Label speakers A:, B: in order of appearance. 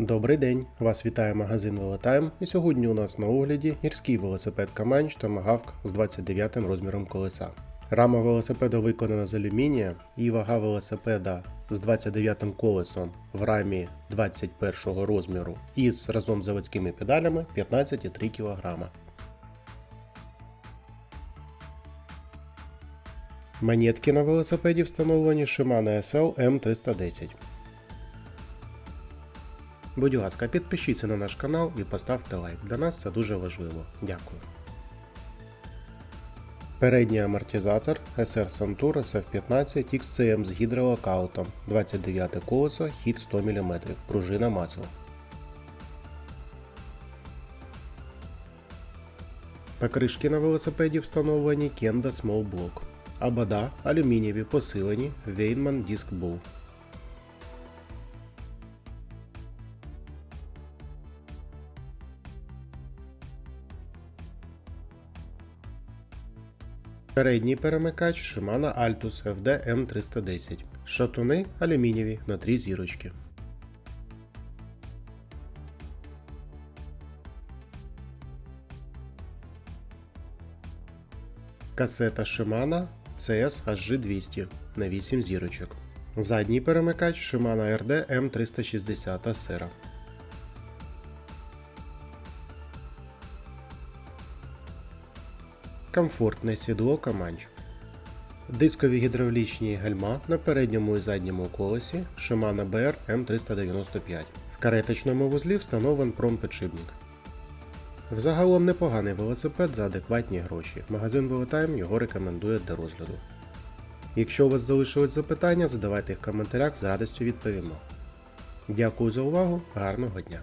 A: Добрий день! Вас вітає магазин Велотайм. І сьогодні у нас на огляді гірський велосипед Каманч Томагавк з 29 розміром колеса. Рама велосипеда виконана з алюмінія і вага велосипеда з 29 колесом в рамі 21 розміру і разом з заводськими педалями 15,3 кг. Монетки на велосипеді встановлені Shimano SL M310. Будь ласка, підпишіться на наш канал і поставте лайк. Для нас це дуже важливо. Дякую. Передній амортизатор SR Santur SF15 XCM з гідролокаутом. 29 колесо, хід 100 мм, пружина масло. Покришки на велосипеді встановлені Kenda Small Block. Абада алюмінієві посилені Weinmann Disc Bull. Передній перемикач Shimano Altus FD M310. Шатуни алюмінієві на 3 зірочки. Касета Shimano CS HG200 на 8 зірочок. Задній перемикач Shimano RD M360 Acera. Комфортне сідло Каманч. Дискові гідравлічні гальма на передньому і задньому колесі Shimano BR M395. В кареточному вузлі встановлен промпідшипник. Взагалом непоганий велосипед за адекватні гроші. Магазин Велотайм його рекомендує для розгляду. Якщо у вас залишились запитання, задавайте їх в коментарях, з радістю відповімо. Дякую за увагу, гарного дня!